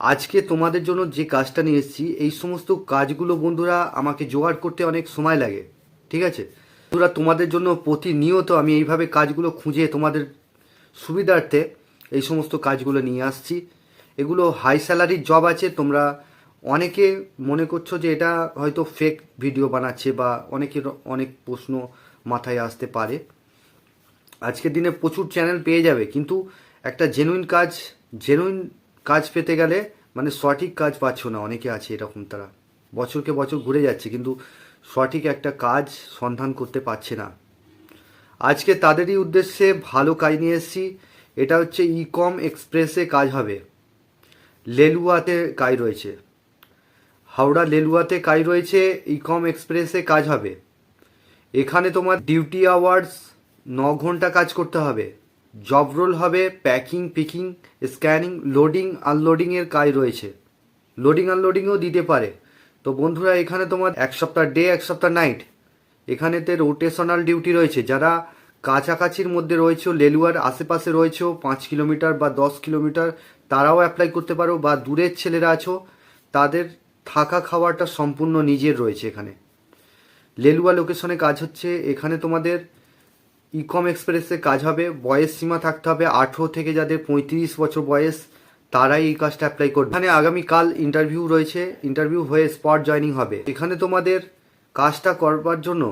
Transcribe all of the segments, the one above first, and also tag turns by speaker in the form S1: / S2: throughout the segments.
S1: আজকে তোমাদের জন্য যে কাজটা নিয়ে এসেছি, এই সমস্ত কাজগুলো বন্ধুরা আমাকে জোগাড় করতে অনেক সময় লাগে, ঠিক আছে? বন্ধুরা, তোমাদের জন্য প্রতিনিয়ত আমি এইভাবে কাজগুলো খুঁজে তোমাদের সুবিধার্থে এই সমস্ত কাজগুলো নিয়ে আসছি। এগুলো হাই স্যালারির জব আছে, তোমরা অনেকে মনে করছ যে এটা হয়তো ফেক ভিডিও বানাচ্ছে বা অনেকের অনেক প্রশ্ন মাথায় আসতে পারে। আজকের দিনে প্রচুর চ্যানেল পেয়ে যাবে, কিন্তু একটা জেনুইন কাজ জেনুইন কাজ পেতে গেলে মানে সঠিক কাজ পাচ্ছ না, অনেকে আছে এরকম তারা। বছরকে বছর ঘুরে যাচ্ছে, কিন্তু সঠিক একটা কাজ সন্ধান করতে পারছে না। আজকে তাদেরই উদ্দেশ্যে ভালো কাজ নিয়ে এসেছি, এটা হচ্ছে ই কম এক্সপ্রেসে কাজ হবে। লেলুয়াতে কাজ রয়েছে। হাওড়া লেলুয়াতে কাজ রয়েছে ই কম এক্সপ্রেসে কাজ হবে। এখানে তোমার ডিউটি আওয়ার্স ন ঘণ্টা কাজ করতে হবে। জব রোল হবে প্যাকিং, পিকিং, স্ক্যানিং, লোডিং, আনলোডিংয়ের কাজ রয়েছে। লোডিং, আনলোডিংও দিতে পারে। তো বন্ধুরা, এখানে তোমার এক সপ্তাহ ডে, এক সপ্তাহ নাইট। এখানেতে রোটেশনাল ডিউটি রয়েছে। যারা কাছাকাছির মধ্যে রয়েছে, লেলুয়ার আশেপাশে রয়েছে, পাঁচ কিলোমিটার বা দশ কিলোমিটার, তারাও অ্যাপ্লাই করতে পারো বা দূরের ছেলেরা আছো, তাদের থাকা খাওয়াটা সম্পূর্ণ নিজের রয়েছে এখানে। লেলুয়া লোকেশনে কাজ হচ্ছে। এখানে তোমাদের ইকম এক্সপ্রেসে কাজ হবে, বয়স সীমা থাকতে হবে আঠেরো থেকে যাদের পঁয়ত্রিশ বছর বয়স, তারাই এই কাজটা অ্যাপ্লাই করবে। এখানে আগামীকাল ইন্টারভিউ রয়েছে ইন্টারভিউ হয়ে স্পট জয়নিং হবে। এখানে তোমাদের কাজটা করবার জন্য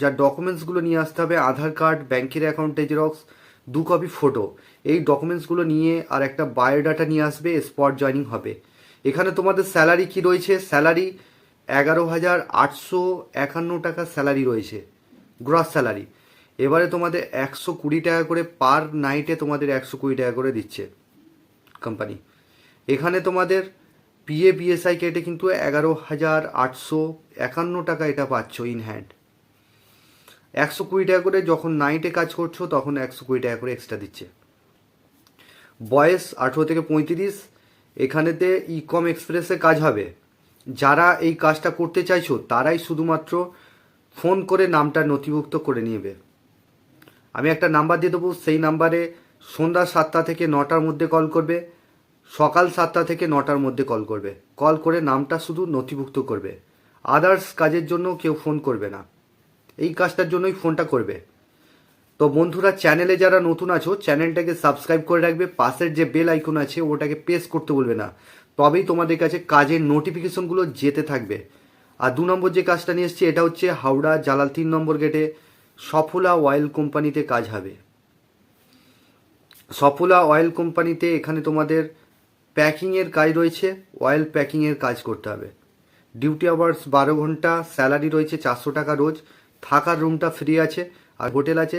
S1: যা ডকুমেন্টসগুলো নিয়ে আসতে হবে, আধার কার্ড ব্যাংকের অ্যাকাউন্টে জেরক্স দু কপি ফটো এই ডকুমেন্টসগুলো নিয়ে আর একটা বায়োডাটা নিয়ে আসবে স্পট জয়নিং হবে। এখানে তোমাদের স্যালারি কি রয়েছে? স্যালারি এগারো হাজার আটশো একান্ন টাকা স্যালারি রয়েছে গ্রস স্যালারি এবারে তোমাদের একশো কুড়ি টাকা করে পার নাইটে তোমাদের একশো কুড়ি টাকা করে দিচ্ছে কোম্পানি এখানে তোমাদের পিএ বিএসআই কেটে কিন্তু এগারো হাজার আটশো একান্ন টাকা এটা পাচ্ছ ইন হ্যান্ড একশো কুড়ি টাকা করে যখন নাইটে কাজ করছ তখন একশো কুড়ি টাকা করে এক্সট্রা দিচ্ছে। বয়স আঠেরো থেকে পঁয়ত্রিশ, এখানেতে ই কম এক্সপ্রেসে কাজ হবে। যারা এই কাজটা করতে চাইছো তারাই শুধুমাত্র ফোন করে নামটা নথিভুক্ত করে নেবে। আমি একটা নাম্বার দিয়ে দেবো, সেই নাম্বারে সন্ধ্যা সাতটা থেকে নটার মধ্যে কল করবে, সকাল সাতটা থেকে নটার মধ্যে কল করবে। কল করে নামটা শুধু নথিভুক্ত করবে। আদার্স কাজের জন্য কেউ ফোন করবে না। এই কাজটার জন্যই ফোনটা করবে। তো বন্ধুরা চ্যানেলে যারা নতুন আছো চ্যানেলটাকে সাবস্ক্রাইব করে রাখবে। পাশের যে বেল আইকন আছে, ওটাকে প্রেস করতে বলবে না। তবেই তোমাদের কাছে কাজের নোটিফিকেশনগুলো যেতে থাকবে। আর দু নম্বর যে কাজটা নিয়ে এসেছি, এটা হচ্ছে হাওড়া জালাল তিন নম্বর গেটে সফলা অয়েল কোম্পানিতে কাজ হবে। সফলা অয়েল কোম্পানিতে এখানে তোমাদের প্যাকিংয়ের কাজ রয়েছে অয়েল প্যাকিংয়ের কাজ করতে হবে। ডিউটি আওয়ার্স বারো ঘণ্টা স্যালারি রয়েছে চারশো টাকা রোজ, থাকার রুমটা ফ্রি আছে, আর হোটেল আছে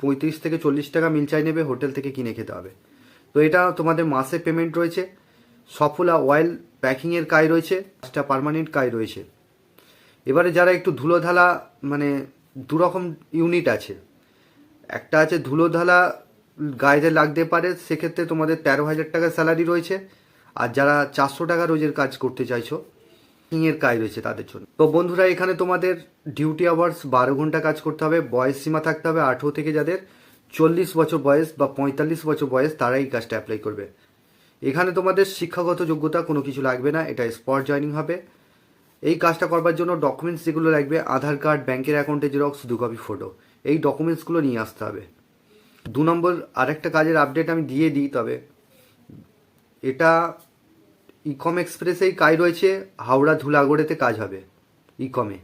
S1: পঁয়ত্রিশ থেকে চল্লিশ টাকা মিল চাই নেবে হোটেল থেকে কিনে খেতে হবে। তো এটা তোমাদের মাসে পেমেন্ট রয়েছে। সফলা অয়েল প্যাকিংয়ের কাজ রয়েছে পারমানেন্ট কাজ রয়েছে। এবারে যারা একটু ধুলোধালা মানে দুরকম ইউনিট আছে। একটা আছে ধুলোধালা গায়েতে লাগতে পারে, সেক্ষেত্রে তোমাদের তেরো হাজার টাকা স্যালারি রয়েছে। আর যারা চারশো টাকা রোজের কাজ করতে চাইছো এর কাজ রয়েছে তাদের জন্য। তো বন্ধুরা, এখানে তোমাদের ডিউটি আওয়ার্স বারো ঘণ্টা কাজ করতে হবে, বয়স সীমা থাকতে হবে আঠেরো থেকে যাদের চল্লিশ বছর বয়স বা পঁয়তাল্লিশ বছর বয়স, তারাই এই কাজটা অ্যাপ্লাই করবে। এখানে তোমাদের শিক্ষাগত যোগ্যতা কোনো কিছু লাগবে না, এটা স্পট জয়নিং হবে। এই কাজটা করবার জন্য ডকুমেন্টস যেগুলো লাগবে, আধার কার্ড ব্যাংকের অ্যাকাউন্টে জেরক্স দু কপি ফটো এই ডকুমেন্টসগুলো নিয়ে আসতে হবে। দু নম্বর, আরেকটা কাজের আপডেট আমি দিয়ে দিই তবে। এটা ইকম এক্সপ্রেসেই কাজ রয়েছে, হাওড়া ধুলাগড়েতে কাজ হবে ইকমে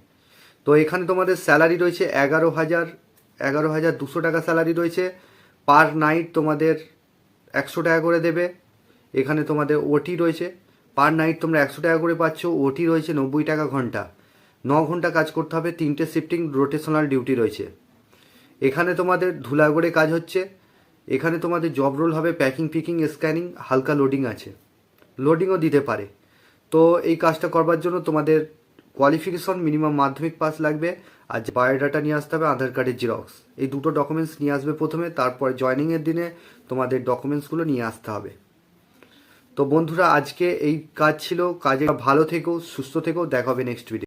S1: তো এখানে তোমাদের স্যালারি রয়েছে এগারো হাজার এগারো হাজার দুশো টাকা স্যালারি রয়েছে। পার নাইট তোমাদের একশো টাকা করে দেবে। এখানে তোমাদের ওটি রয়েছে। পার নাইট তোমরা একশো টাকা করে পাচ্ছ, ওটি রয়েছে নব্বই টাকা ঘণ্টা। ন ঘণ্টা কাজ করতে হবে, তিনটে শিফটিং রোটেশনাল ডিউটি রয়েছে। এখানে তোমাদের ধুলাগড়ে কাজ হচ্ছে। এখানে তোমাদের জব রোল হবে প্যাকিং পিকিং স্ক্যানিং হালকা লোডিং আছে। লোডিংও দিতে পারে। তো এই কাজটা করবার জন্য তোমাদের কোয়ালিফিকেশন মিনিমাম মাধ্যমিক পাস লাগবে, আর বায়োডাটা নিয়ে আসতে হবে, আধার কার্ডের জেরক্স এই দুটো ডকুমেন্টস নিয়ে আসবে প্রথমে, তারপরে জয়নিংয়ের দিনে তোমাদের ডকুমেন্টসগুলো নিয়ে আসতে হবে। তো বন্ধুরা, আজকে এই কাজ ছিল। কাজে ভালো থেকো, সুস্থ থেকো। দেখা হবে নেক্সট ভিডিও